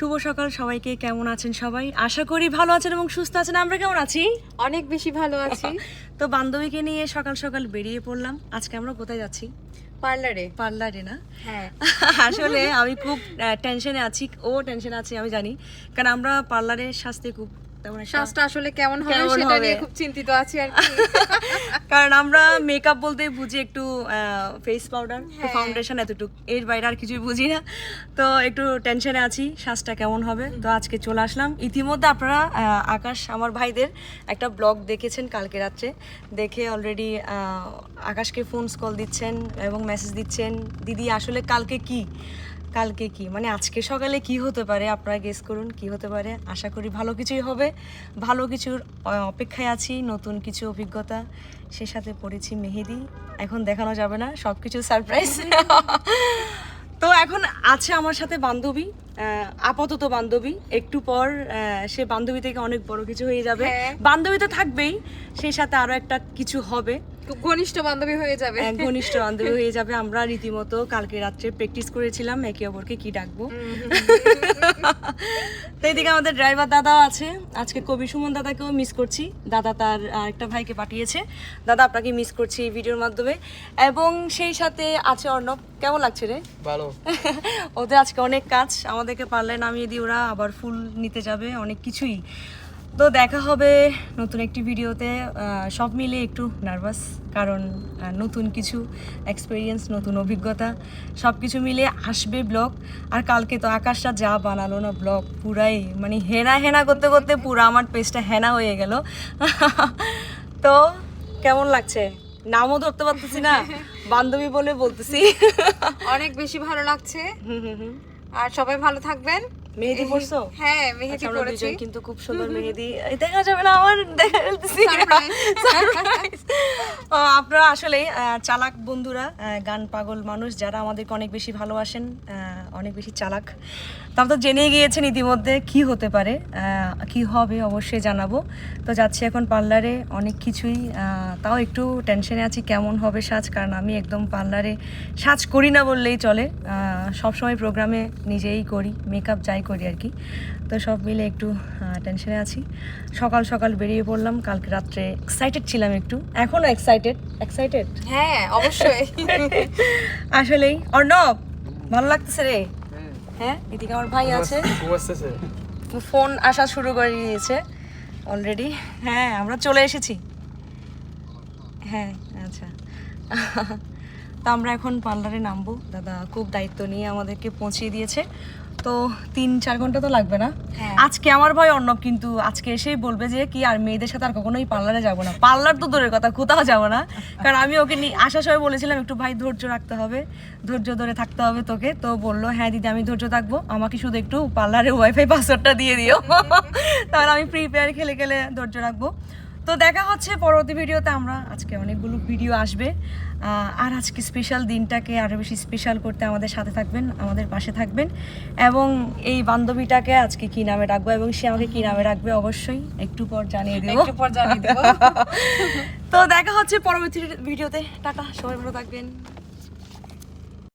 শুভ সকাল সবাইকে কেমন আছেন সবাই? আশা করি ভালো আছেন এবং সুস্থ আছেন। আমরা কেমন আছি? অনেক বেশি ভালো আছি। তো বান্ধবীকে নিয়ে সকাল সকাল বেরিয়ে পড়লাম। আজকে আমরা কোথায় যাচ্ছি? পার্লারে। পার্লারে না? হ্যাঁ। আসলে আমি খুব টেনশনে আছি। ও টেনশনে আছি আমি জানি। কারণ আমরা পার্লারে স্বাস্থ্যে খুব শ্বাসটা আসলে কেমন হবে সেটা নিয়ে খুব চিন্তিত আছি আর কি। কারণ আমরা মেকআপ বলতে বুঝি একটু ফেস পাউডার। ফাউন্ডেশন এতটুকু এর বাইরে আর কিছুই বুঝি না। তো একটু টেনশনে আছি শ্বাসটা কেমন হবে? তো আজকে চলে আসলাম। ইতিমধ্যে আপনারা আকাশ আমার ভাইদের একটা ব্লগ দেখেছেন কালকে রাত্রে। দেখে অলরেডি আকাশকে ফোন কল দিচ্ছেন এবং মেসেজ দিচ্ছেন দিদি আসলে কালকে কি? কালকে কি? মানে আজকে সকালে কি হতে পারে? আপনারা গেস করুন কি হতে পারে? আশা করি ভালো কিছুই হবে। ভালো কিছুর অপেক্ষায় আছি নতুন কিছু অভিজ্ঞতা। সে সাথে পড়েছি মেহেদি। এখন দেখানো যাবে না সব কিছু সারপ্রাইজ তো এখন আছে আমার সাথে বান্ধবী আপাতত বান্ধবী। একটু পর সে বান্ধবী থেকে অনেক বড় কিছু হয়ে যাবে। হ্যাঁ। বান্ধবী তো থাকবেই সেই সাথে আরও একটা কিছু হবে। ঘনিষ্ঠ বান্ধবী হয়ে যাবে। এক ঘনিষ্ঠ বান্ধবী হয়ে যাবে। আমরা রীতিমতো কালকে রাত্রে প্র্যাকটিস করেছিলাম একে অপরকে কি ডাকবো? তো এইদিকে আমাদের ড্রাইভার দাদাও আছে। আজকে কবি সুমন দাদাকেও মিস করছি। দাদা তার একটা ভাইকে পাঠিয়েছে। দাদা আপনাকে মিস করছি এই ভিডিওর মাধ্যমে। এবং সেই সাথে আছে অর্ণব। কেমন লাগছে রে? ভালো। ওদের আজকে অনেক কাজ। আমাদেরকে পারলে নামিয়ে দিয়ে ওরা আবার ফুল নিতে যাবে অনেক কিছুই। তো দেখা হবে নতুন একটি ভিডিওতে সব মিলে একটু নার্ভাস কারণ নতুন কিছু এক্সপিরিয়েন্স নতুন অভিজ্ঞতা সব কিছু মিলে আসবে ব্লগ আর কালকে তো আকাশটা যা বানালো না ব্লগ পুরাই মানে হেনা হেনা করতে করতে পুরো আমার পেজটা হেনা হয়ে গেল। তো কেমন লাগছে? নামও ধরতে পারতেছি না বান্ধবী বলে বলতেছি। অনেক বেশি ভালো লাগছে। হুম হুম হুম। আর সবাই ভালো থাকবেন। মেহেদি পড়ছো হ্যাঁ মেহেদি আচ্ছা, পড়েছি কিন্তু খুব সুন্দর মেহেদি। এই দেখা যাবে না আমার দেখা আপনারা আসলে চালাক বন্ধুরা গান পাগল মানুষ যারা আমাদেরকে অনেক বেশি ভালোবাসেন অনেক বেশি চালাক। তারা তো জেনে গিয়েছেন ইতিমধ্যে কি হতে পারে কি হবে অবশ্যই জানাব। তো যাচ্ছি এখন পার্লারে অনেক কিছুই তাও একটু টেনশনে আছি কেমন হবে সাজ কারণ আমি একদম পার্লারে সাজ করি না বললেই চলে। সব সময় প্রোগ্রামে নিজেই করি মেকআপ যাই করি আর কি। তো সব মিলে একটু টেনশনে আছি। সকাল সকাল বেরিয়ে পড়লাম কালকে রাত্রে এক্সাইটেড ছিলাম একটু। এখনও এক্সাইটেড এক্সাইটেড হ্যাঁ অবশ্যই। আসলেই। অর্ণব ভালো লাগতেছে রে? হ্যাঁ। এদিকে আমার ভাই আছে। ফোন আসা শুরু করে দিয়েছে অলরেডি হ্যাঁ আমরা চলে এসেছি। হ্যাঁ আচ্ছা। তো আমরা এখন পার্লারে নামবো। দাদা খুব দায়িত্ব নিয়ে আমাদেরকে পৌঁছিয়ে দিয়েছে। তো তিন চার ঘণ্টা তো লাগবে না। হ্যাঁ। আজকে আমার ভাই অর্ণব কিন্তু আজকে এসেই বলবে যে কি আর মেয়েদের সাথে আর কখনোই পার্লারে যাব না? পার্লার তো দূরের কথা কোথাও যাব না। কারণ আমি ওকে নিয়ে আসার সময় বলেছিলাম একটু ভাই ধৈর্য রাখতে হবে ধৈর্য ধরে থাকতে হবে তোকে। তো বলল হ্যাঁ দিদি আমি ধৈর্য থাকব। আমাকে শুধু একটু পার্লারে ওয়াইফাই পাসওয়ার্ডটা দিয়ে দিও। তাহলে আমি ফ্রি ফায়ার খেলে খেলে ধৈর্য রাখব। তো দেখা হচ্ছে পরবর্তী ভিডিওতে আমরা। আজকে অনেকগুলো ভিডিও আসবে। আর আজকে স্পেশাল দিনটাকে আরও বেশি স্পেশাল করতে আমাদের সাথে থাকবেন আমাদের পাশে থাকবেন। এবং এই বান্ধবীটাকে আজকে কী নামে রাখব এবং সে আমাকে কী নামে রাখবে অবশ্যই একটু পর জানিয়ে দেবো। একটু পর জানিয়ে দেবো। তো দেখা হচ্ছে পরবর্তী ভিডিওতে। টাটা সবাই ভালো থাকবেন।